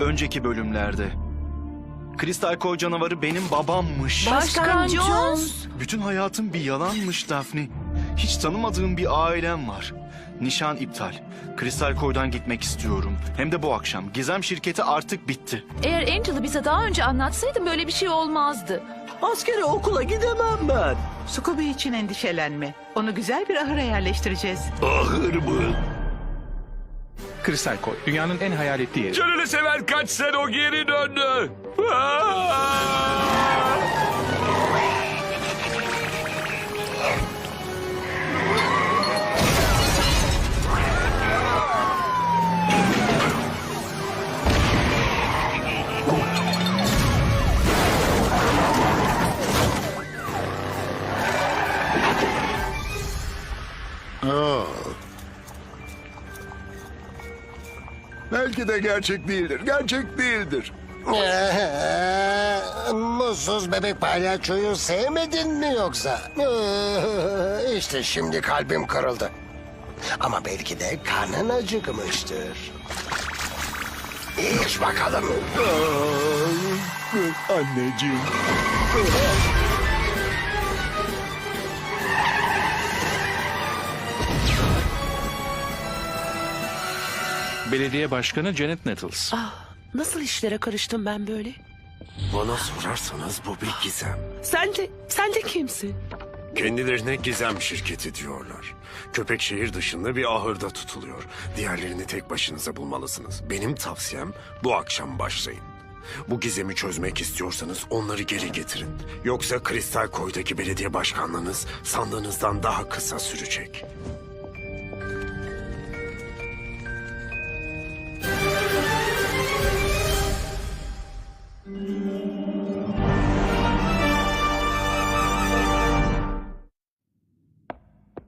Önceki bölümlerde. Kristal Koy canavarı benim babammış. Başkan Jones. Bütün hayatım bir yalanmış Daphne. Hiç tanımadığım bir ailem var. Nişan iptal. Kristal Koy'dan gitmek istiyorum. Hem de bu akşam. Gizem şirketi artık bitti. Eğer Angel'ı bize daha önce anlatsaydın böyle bir şey olmazdı. Askere okula gidemem ben. Scooby için endişelenme. Onu güzel bir ahıra yerleştireceğiz. Ahır mı? Kristal Koy, dünyanın en hayal ettiği yeri. Canını seven kaç sen o geri döndü. Aa! Belki de gerçek değildir. Gerçek değildir. Ee, Mutsuz bebek palyaçoyu sevmedin mi yoksa? Ee, İşte şimdi kalbim kırıldı. Ama belki de karnın acıkmıştır. İç bakalım. Anneciğim. Belediye Başkanı Janet Nettles. Nasıl işlere karıştım ben böyle? Bana sorarsanız bu bir gizem. Sen de, sen de kimsin? Kendilerine gizem şirketi diyorlar. Köpek şehir dışında bir ahırda tutuluyor. Diğerlerini tek başınıza bulmalısınız. Benim tavsiyem bu akşam başlayın. Bu gizemi çözmek istiyorsanız onları geri getirin. Yoksa Kristal Koy'daki belediye başkanlığınız sandığınızdan daha kısa sürecek.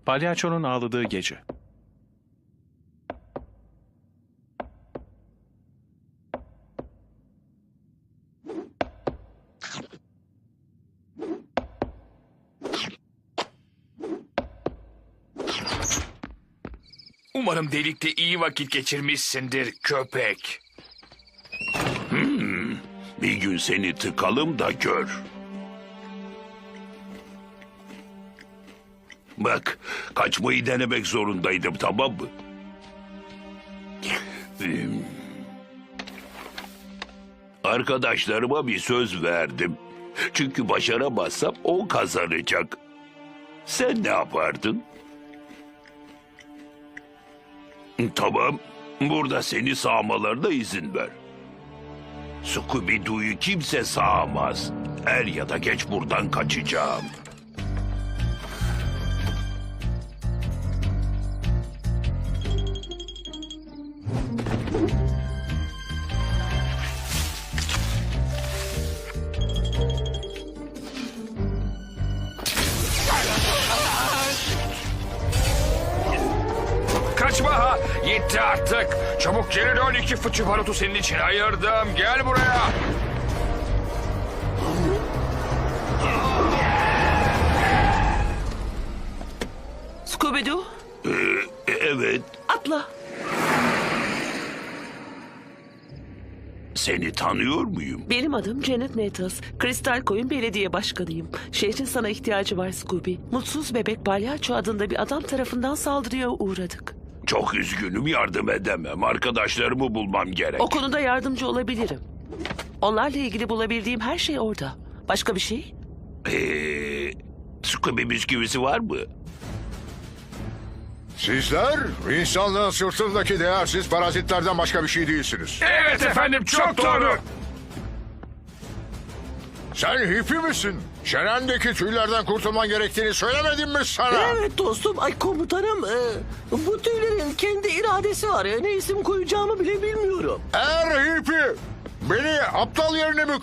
Palyaçonun ağladığı gece. Umarım delikte iyi vakit geçirmişsindir köpek. Hmm, Bir gün seni tıkalım da gör. Bak, kaçmayı denemek zorundaydım tamam mı? Arkadaşlarıma bir söz verdim. Çünkü başaramazsam o kazanacak. Sen ne yapardın? Tamam, burada seni sağmalarına izin ver. Scooby-Doo'yu kimse sağamaz. Er ya da geç buradan kaçacağım. Kaçma ha! Yetti artık. Çabuk geri dön iki fıçı barutu senin için ayırdım. Gel buraya. Scooby-Doo, E, Evet, atla. seni tanıyor muyum? Benim adım Janet Nettles. Kristal Koyun Belediye Başkanıyım. Şehrin sana ihtiyacı var Scooby. Mutsuz bebek palyaço adında bir adam tarafından saldırıya uğradık. Çok üzgünüm yardım edemem. Arkadaşlarımı bulmam gerek. O konuda yardımcı olabilirim. Onlarla ilgili bulabildiğim her şey orada. Başka bir şey? Ee, Scooby bisküvisi var mı? Sizler insanlığın sırtındaki değersiz parazitlerden başka bir şey değilsiniz. Evet efendim çok doğru. Sen hippi misin? Çenendeki tüylerden kurtulman gerektiğini söylemedim mi sana? Evet dostum. Ay komutanım. e, bu tüylerin kendi iradesi var. ya. Ne isim koyacağımı bile bilmiyorum. Er hippi! Beni aptal yerine mi